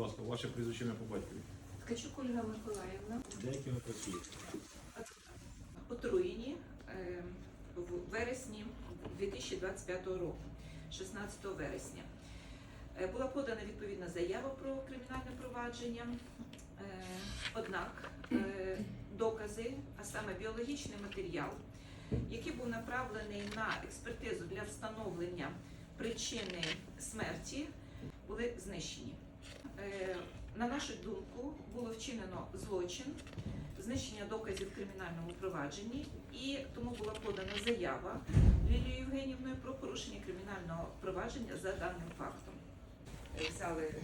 ласка, ваше прізвище ім'я по батькові. Ткачук Ольга Миколаївна. Деякі ви працюєте. Отруєні е, в вересні 2025 року, 16 вересня. Е, Була подана відповідна заява про кримінальне провадження. Е, Однак е, докази, а саме біологічний матеріал, який був направлений на експертизу для встановлення причини смерті, були знищені. Е, На нашу думку, було вчинено злочин, знищення доказів в кримінальному провадженні, і тому була подана заява Лілією Євгенівною про порушення кримінального провадження за даним фактом. взяли,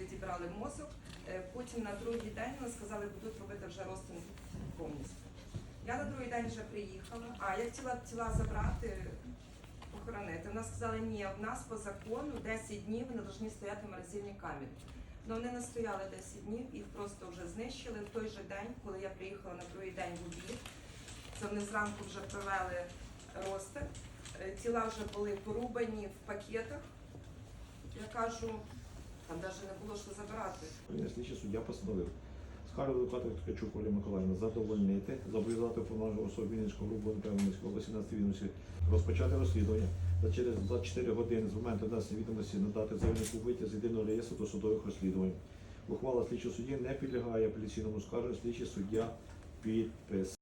відібрали мозок. Е, Потім на другий день сказали, будуть робити вже розтин повністю. Я на другий день вже приїхала. А як тіла тіла забрати, похоронити. Вона сказали, ні, в нас по закону 10 днів вони повинні стояти в морозильній камері. Ну вони не стояли 10 днів, їх просто вже знищили в той же день, коли я приїхала на другий день в обід. Це вони зранку вже провели розтин. Е, Тіла вже були порубані в пакетах. Я кажу, там навіть не було що забирати. Слідчий суддя постановив скаргу адвоката Ткачук Олі Миколаївна задовольнити, зобов'язати уповноважену особу Вінницького групу НП Вінницької області на відомості розпочати розслідування та через 24 години з моменту внесення відомості надати заявнику витяг з єдиного реєстру до судових розслідувань. Ухвала слідчого судді не підлягає апеляційному скаржу слідчий суддя підпис.